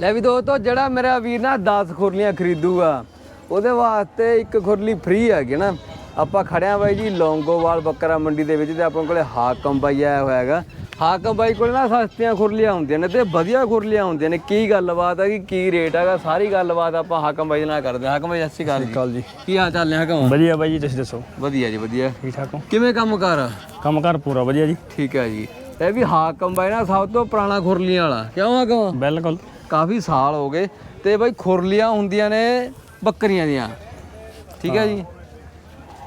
ਲੈ ਵੀ ਦੋਸਤੋ ਜਿਹੜਾ ਮੇਰਾ ਵੀਰ ਨਾ 10 ਖੁਰਲੀਆਂ ਖਰੀਦੂਗਾ ਉਹਦੇ ਵਾਸਤੇ ਇੱਕ ਖੁਰਲੀ ਫ੍ਰੀ ਹੈਗੀ ਨਾ। ਆਪਾਂ ਖੜਿਆ ਬਾਈ ਜੀ ਲੌਂਗੋਵਾਲ ਬੱਕਰਾ ਮੰਡੀ ਦੇ ਵਿੱਚ ਤੇ ਆਪਣੇ ਕੋਲੇ ਹਾਕਮ ਬਾਈ ਆਇਆ ਹੋਇਆ ਹੈਗਾ। ਹਾਕਮ ਬਾਈ ਕੋਲ ਨਾ ਸਸਤੀਆਂ ਖੁਰਲੀਆਂ ਹੁੰਦੀਆਂ ਨੇ ਤੇ ਵਧੀਆ ਖੁਰਲੀਆਂ ਹੁੰਦੀਆਂ ਨੇ। ਕੀ ਗੱਲਬਾਤ ਹੈ ਕਿ ਕੀ ਰੇਟ ਹੈਗਾ ਸਾਰੀ ਗੱਲਬਾਤ ਆਪਾਂ ਹਾਕਮ ਬਾਈ ਨਾਲ ਕਰਦੇ ਹਾਂ। ਹਾਕਮ ਬਾਈ ਸਤਿ ਸ਼੍ਰੀ ਅਕਾਲ ਜੀ। ਕਾਲ ਜੀ। ਕੀ ਹਾਲ ਚਾਲ ਨੇ ਹਾਕਮ? ਵਧੀਆ ਬਾਈ ਜੀ ਤੁਸੀਂ ਦੱਸੋ? ਵਧੀਆ ਜੀ ਵਧੀਆ। ਠੀਕ ਠਾਕ ਹੋ? ਕਿਵੇਂ ਕੰਮ ਕਰ? ਕੰਮ ਕਾਰ ਪੂਰਾ ਵਧੀਆ ਜੀ। ਠੀਕ ਹੈ ਜੀ। ਇਹ ਵੀ ਹਾਕਮ ਬਾਈ ਨਾ ਸਭ ਤੋਂ ਪੁਰਾਣਾ ਖੁਰਲੀਆਂ ਵਾਲਾ। ਕਿਉਂ ਹਾਕਮ? ਬਿਲਕੁਲ। ਕਾਫੀ ਸਾਲ ਹੋ ਗਏ ਤੇ ਬਾਈ ਖੁਰਲੀਆਂ ਹੁੰਦੀਆਂ ਨੇ ਬੱਕਰੀਆਂ ਦੀਆਂ। ਠੀਕ ਹੈ ਜੀ?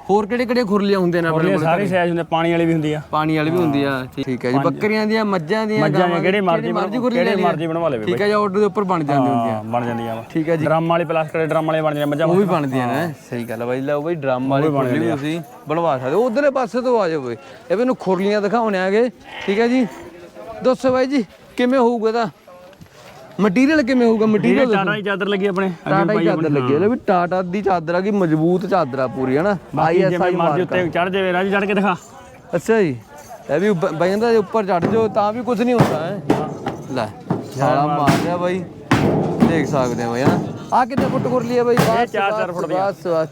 ਹੋਰ ਕਿਹੜੇ ਕਿਹੜੇ ਖੁਰਲੀਆਂ ਹੁੰਦੇ ਨੇ ਆਪਣੇ ਕੋਲ ਸਾਰੇ ਸਾਈਜ਼ ਹੁੰਦੇ ਪਾਣੀ ਵਾਲੀ ਵੀ ਹੁੰਦੀ ਆ। ਪਾਣੀ ਵਾਲੀ ਵੀ ਹੁੰਦੀ ਆ ਠੀਕ ਹੈ ਜੀ। ਬੱਕਰੀਆਂ ਦੀਆਂ ਮੱਝਾਂ ਦੀਆਂ ਮੱਝਾਂ ਕਿਹੜੀ ਮਰਜ਼ੀ ਕਿਹੜੇ। ਮਰਜ਼ੀ ਬਣਵਾ ਲਵੇ ਠੀਕ ਹੈ ਜੀ ਆਰਡਰ ਦੇ ਉੱਪਰ ਬਣ ਜਾਂਦੀ ਹੁੰਦੀਆਂ। ਹਾਂ ਬਣ ਜਾਂਦੀਆਂ ਵਾ। ਠੀਕ ਹੈ ਜੀ। ਡਰਮ ਵਾਲੀ ਪਲਾਸਟਿਕ ਦੇ ਡਰਮ ਵਾਲੇ ਬਣ ਜਾਂਦੀਆਂ ਮੱਝਾਂ ਉਹ ਵੀ ਬਣਦੀਆਂ ਨੇ। ਸਹੀ ਗੱਲ ਹੈ ਬਾਈ ਲਓ ਬਾਈ ਡਰਮ ਵਾਲੀ ਖੁਰਲੀ ਵੀ ਤੁਸੀਂ ਬਣਵਾ ਸਕਦੇ ਹੋ। ਉਧਰਲੇ ਪਾਸੇ ਤੋਂ ਆ ਜਾਓ ਬਾਈ। ਇਹ ਮੈਨੂੰ ਖੁਰਲੀਆਂ ਦਿਖਾਉਣੇ ਆਗੇ। ਠੀਕ ਹੈ ਜੀ? ਦੱਸੋ ਬਾਈ ਜੀ ਕਿਵੇਂ ਹੋਊਗਾ ਇਹਦਾ? ਮਟੀਰੀਅਲ ਕਿਵੇਂ ਹੋਊਗਾ? ਇਹ ਮਟੀਰੀਅਲ ਟਾਟਾ ਦੀ ਚਾਦਰ ਲੱਗੀ ਆਪਣੇ ਟਾਟਾ ਦੀ ਚਾਦਰ ਲੱਗੀ ਹੈ ਵੀ ਟਾਟਾ ਦੀ ਚਾਦਰ ਆ ਕੀ ਮਜ਼ਬੂਤ ਚਾਦਰ ਆ ਪੂਰੀ ਹੈ ਨਾ? ਆਈਐਸਆਈ ਮਰਜ਼ੀ ਉੱਤੇ ਚੜ ਜਾਵੇ ਰਾਜੀ ਚੜ ਕੇ ਦਿਖਾ। ਅੱਛਾ ਜੀ। ਇਹ ਵੀ ਬੈਂਦਾ ਦੇ ਉੱਪਰ ਚੜ ਜਾਓ ਤਾਂ ਵੀ ਕੁਝ ਨਹੀਂ ਹੁੰਦਾ ਹੈ? ਲੈ ਛਾਲਾ ਮਾਰ। ਰਿਹਾ ਬਾਈ। ਦੇਖ ਸਕਦੇ ਹੋ ਯਾਰ ਆ ਕਿੰਨੇ ਫੁੱਟ ਖੁਰਲੀ ਹੈ ਬਾਈ? ਬਸ ਚਾਰ- ਚਾਰ ਬਸ, ਬਸ ਬਸ।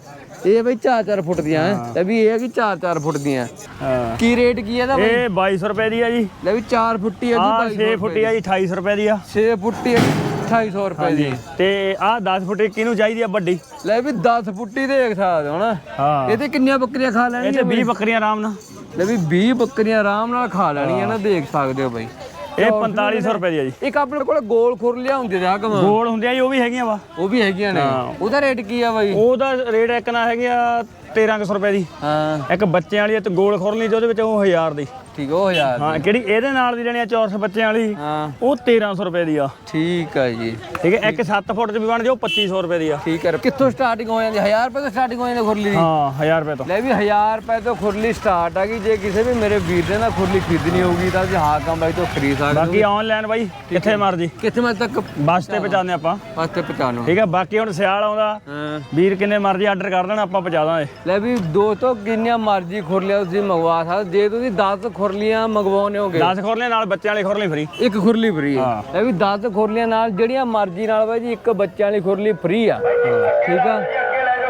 ਇਹ ਬਾਈ 4-4 ਫੁੱਟ ਦੀਆਂ ਤੇ ਵੀ ਇਹ ਹੈ ਕਿ 4-4 ਫੁੱਟ ਦੀਆਂ। ਹਾਂ। ਕੀ ਰੇਟ ਕੀ ਹੈ ਇਹਦਾ ਬਾਈ? ਇਹ 2200 ਰੁਪਏ ਦੀ ਆ ਜੀ। ਲੈ ਵੀ 4 ਫੁੱਟੀ ਹੈ ਆ ਜੀ 6 ਫੁੱਟੀ ਆ ਜੀ 2800 ਰੁਪਏ ਦੀ ਆ। 6 ਫੁੱਟੀ 2800 ਰੁਪਏ ਦੀ। ਤੇ ਆ 10 ਫੁੱਟੀ ਕਿਹਨੂੰ ਚਾਹੀਦੀ ਆ ਵੱਡੀ? ਲੈ ਵੀ 10 ਫੁੱਟੀ ਦੇਖ ਸਕਦੇ ਹੋ ਨਾ। ਹਾਂ। ਇਹ ਤੇ ਕਿੰਨੀਆਂ ਬੱਕਰੀਆਂ ਖਾ ਇਹ ਲੈਣਗੀਆਂ ਤੇ 20 ਬੱਕਰੀਆਂ ਆਰਾਮ ਨਾਲ। ਲੈ ਵੀ 20 ਬੱਕਰੀਆਂ ਆਰਾਮ ਨਾਲ ਖਾ ਲੈਣੀਆਂ ਨਾ ਦੇਖ ਸਕਦੇ ਹੋ ਬਾਈ। ਇਹ 4500 ਰੁਪਏ ਦੀ ਆ ਜੀ। ਇੱਕ ਆਪਣੇ ਕੋਲ ਗੋਲ ਖੁਰਲੀਆਂ ਹੁੰਦੀ ਆ ਕਮ। ਗੋਲ ਹੁੰਦੀਆਂ ਜੀ ਉਹ ਵੀ ਹੈਗੀਆਂ ਵਾ। ਉਹ ਵੀ ਹੈਗੀਆਂ ਨੇ। ਉਹਦਾ ਰੇਟ ਕੀ ਆ ਬਾਈ? ਉਹਦਾ ਰੇਟ ਇੱਕ ਨਾ ਹੈਗੀ ਆ 1300 ਰੁਪਏ ਦੀ। ਹਾਂ। ਇੱਕ ਬੱਚਿਆਂ ਵਾਲੀ ਆ ਤੇ ਗੋਲ ਤੇ ਉਹਦੇ ਵਿੱਚ ਉਹ 1000 ਦੀ। ਠੀਕ ਉਹ ਯਾਰ ਹਾਂ ਕਿਹੜੀ? ਇਹਦੇ ਨਾਲ ਦੀ ਲੈਣੀ ਆ ਚੌਰਸ ਬੱਚਿਆਂ ਵਾਲੀ। ਹਾਂ। ਉਹ 1300 ਰੁਪਏ ਦੀ ਆ। ਠੀਕ ਆ ਜੀ। ਠੀਕ ਹੈ ਇੱਕ 7 ਫੁੱਟ ਚ ਵੀ ਬਣ ਜਾ ਉਹ 2500 ਰੁਪਏ ਦੀ ਆ। ਠੀਕ ਹੈ ਕਿੱਥੋਂ ਸਟਾਰਟਿੰਗ ਹੋ ਜਾਂਦੀ? 1000 ਰੁਪਏ ਤੋਂ ਸਟਾਰਟਿੰਗ ਹੋ ਜਾਂਦੀ ਖੁਰਲੀ ਦੀ? ਹਾਂ 1000 ਰੁਪਏ ਤੋਂ। ਲੈ ਵੀ 1000 ਰੁਪਏ ਤੋਂ ਖੁਰਲੀ ਸਟਾਰਟ ਆ ਗਈ। ਜੇ ਕਿਸੇ ਵੀ ਮੇਰੇ ਵੀਰ ਨੇ ਨਾ ਖੁਰਲੀ ਖਰੀਦਣੀ ਹੋਊਗੀ ਤਾਂ ਤੁਸੀਂ ਹਾਕਮ ਬਾਈ ਤੋਂ ਖਰੀਦ ਸਕਦੇ ਹੋ। ਬਾਕੀ ਆਨਲਾਈਨ ਬਾਈ ਕਿੱਥੇ ਮਰਜ਼ੀ। ਕਿੱਥੇ ਮੈਂ ਤੱਕ ਬੱਸ ਤੇ ਪਹੁੰਚਾਉਂਦੇ ਆਪਾਂ। ਵਾਸਤੇ ਪਹੁੰਚਾਉਣਾ। ਠੀਕ ਹੈ ਬਾਕੀ ਹੁਣ ਸਿਆਲ ਆਉਂਦਾ। ਵੀਰ ਕਿੰਨੇ ਮਰਜ਼ੀ ਆਰਡਰ ਕਰ ਦੇਣਾ ਆਪਾਂ ਪਹੁੰਚਾ ਦਾਂਗੇ। ਲੈ ਵੀ ਦੋਸਤੋ ਕਿੰਨੀਆਂ ਮਰਜ਼ੀ ਖੁਰਲੀਆਂ ਤੁਸੀਂ ਮੰਗਵਾ ਸਕਦੇ ਜੇ ਤੁਸੀਂ 10 ਖੁਰਲੀਆਂ ਮੰਗਵਾਉਣੇ ਹੋਗੇ 10 ਖੋਰਲੇ ਨਾਲ ਬੱਚਿਆਂ ਵਾਲੀ ਖੋਰਲੇ ਫਰੀ ਇੱਕ ਖੁਰਲੀ ਫ੍ਰੀ ਹੈ। ਇਹ ਵੀ 10 ਖੁਰਲੀਆਂ ਨਾਲ ਜਿਹੜੀਆਂ ਮਰਜ਼ੀ ਨਾਲ ਬਾਈ ਜੀ ਇੱਕ ਬੱਚਿਆਂ ਵਾਲੀ ਖੁਰਲੀ ਫ੍ਰੀ ਆ। ਠੀਕ ਆ?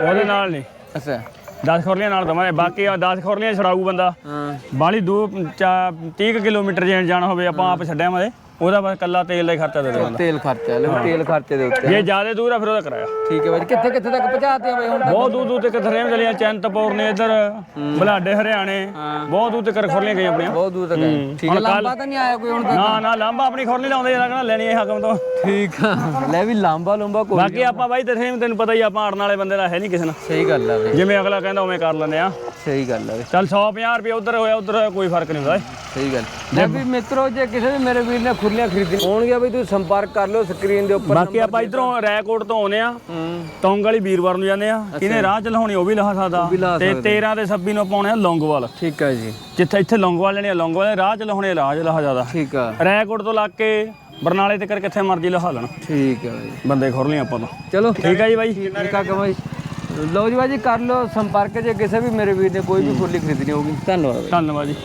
ਉਹਦੇ ਨਾਲ ਨਹੀਂ। ਅੱਛਾ। 10 ਖੋਰਲੀਆਂ ਨਾਲ ਦਵਾਂਗੇ। ਬਾਕੀ 10 ਖੋਰਲੀਆਂ ਛੜਾਊ ਬੰਦਾ। ਹਾਂ। ਬਾਲੀ ਦੂਰ 30 ਕਿਲੋਮੀਟਰ ਜੇ ਜਾਣਾ ਹੋਵੇ ਆਪਾਂ ਆਪ ਛੱਡਿਆ ਮਾਦੇ ਉਹਦਾ ਬਸ ਕੱਲਾ ਤੇਲ ਦਾ ਹੀ ਖਰਚਾ ਦੇ ਦੇਣਾ ਤੇਲ ਖਰਚਾ ਲੈ ਵੀ ਤੇਲ ਖਰਚੇ ਦੇ ਉੱਤੇ। ਜੇ ਜ਼ਿਆਦਾ ਦੂਰ ਆ ਫਿਰ ਉਹਦਾ ਕਿਰਾਇਆ। ਠੀਕ ਹੈ ਬਾਈ। ਕਿੱਥੇ ਕਿੱਥੇ ਤੱਕ ਪਹੁੰਚਾਤੇ ਆ ਬਾਈ ਹੁਣ? ਬਹੁਤ ਦੂਰ ਦੂਰ ਤੱਕ ਥਰੇਮ ਚਲੀਆਂ ਚੰਤਪੁਰ ਨੇ ਇੱਧਰ ਬਲਾਡੇ ਹਰਿਆਣੇ। ਬਹੁਤ ਦੂਰ ਤੱਕ ਖੋਰਲੀਆਂ ਗਈਆਂ ਆਪਣੀਆਂ। ਬਹੁਤ ਦੂਰ ਤੱਕ। ਠੀਕ ਹੈ ਲਾਂਬਾ ਤਾਂ ਨਹੀਂ ਆਇਆ ਕੋਈ ਹੁਣ ਨਾ ਨਾ ਲਾਂਬਾ ਆਪਣੀ ਖੋਰਲੀ ਲਾਉਂਦੇ ਜਿਹੜਾ ਕਹਿੰਦਾ ਲੈਣੀ ਹੈ ਹਕਮ ਤੋਂ। ਠੀਕ ਆ। ਲੈ ਵੀ ਲਾਂਬਾ ਲੰਬਾ ਕੋਈ ਬਾਕੀ ਆਪਾਂ ਬਾਈ ਤਰੇਮ ਤੈਨੂੰ ਪਤਾ ਹੀ ਆਪਾਂ ਅੜਨ ਵਾਲੇ ਬੰਦੇ ਦਾ ਹੈ ਨਹੀਂ ਕਿਸੇ ਨਾਲ। ਸਹੀ ਗੱਲ ਆ ਬਾਈ। ਜਿਵੇਂ ਅਗਲਾ ਕਹਿੰਦਾ ਉਵੇਂ ਕਰ ਲੈਂਦੇ ਆ। ਸਹੀ ਗੱਲ ਆ ਬਾਈ ਚੱਲ 150 ਰੁਪਏ ਉਧਰ ਹੋਇਆ ਉਧਰ ਕੋਈ ਫ਼ਰਕ ਨਹੀਂ ਹੁੰਦਾ। ਸਹੀ ਗੱਲ। ਲੈ ਵੀ ਮਿੱਤਰੋ ਜੇ ਕਿਸੇ ਵੀ ਮੇਰੇ ਵੀਰ ਨੇ ਖੁਰਲੀਆਂ ਖਰੀਦਣੀ ਹੋਣਗੀਆਂ ਬਈ ਤੁਸੀਂ ਸੰਪਰਕ ਕਰ ਲਿਓ ਸਕਰੀਨ ਦੇ ਉੱਪਰ ਬਾਕੀ ਆਪਾਂ ਇਧਰੋਂ ਰੈਕੋਟ ਤੋਂ ਆਉਨੇ ਆ ਹੂੰ। ਟੌਂਗ ਵਾਲੀ ਵੀਰਵਾਰ ਨੂੰ ਜਾਂਦੇ ਆ ਕਿਨੇ ਰਾਹ ਚ ਲਹਾਉਣੀ ਉਹ ਵੀ ਲਹਾ ਸਕਦਾ। ਵੀ ਲਾ ਤੇ 13 ਤੇ 26 ਨੂੰ ਪਾਉਣੇ ਆ ਲੌਂਗੋਵਾਲ। ਠੀਕ ਹੈ ਜੀ। ਜਿੱਥੇ ਇੱਥੇ ਲੌਂਗੋਵਾਲ ਲੈਣੀ ਆ ਲੌਂਗੋਵਾਲ ਰਾਹ ਚ ਲਹਾਉਣੇ ਰਾਹ ਚ ਲਹਾ ਜ਼ਿਆਦਾ। ਠੀਕ ਆ। ਰੈਕੋਟ ਤੋਂ ਲੱਗ ਕੇ ਬਰਨਾਲੇ ਤੱਕ ਕਿੱਥੇ ਮਰਜ਼ੀ ਲਹਾ ਲੈਣ। ਠੀਕ ਹੈ ਬਾਈ ਬੰਦੇ ਖੁਰ ਲਈ ਆਪਾਂ ਤੋਂ। ਚਲੋ। ਠੀਕ ਹੈ ਜੀ ਬਾਈ। ਠੀਕ ਆ ਕਮਾਈ ਲਓ ਜੀ ਬਾਈ ਜੀ ਕਰ ਲਓ ਸੰਪਰਕ ਜੇ ਕਿਸੇ ਵੀ ਮੇਰੇ ਵੀਰ ਨੇ ਕੋਈ ਵੀ ਖੁਰਲੀ ਖਰੀਦਣੀ ਹੋਊਗੀ। ਧੰਨਵਾਦ ਬਾਈ। ਧੰਨਵਾਦ ਜੀ।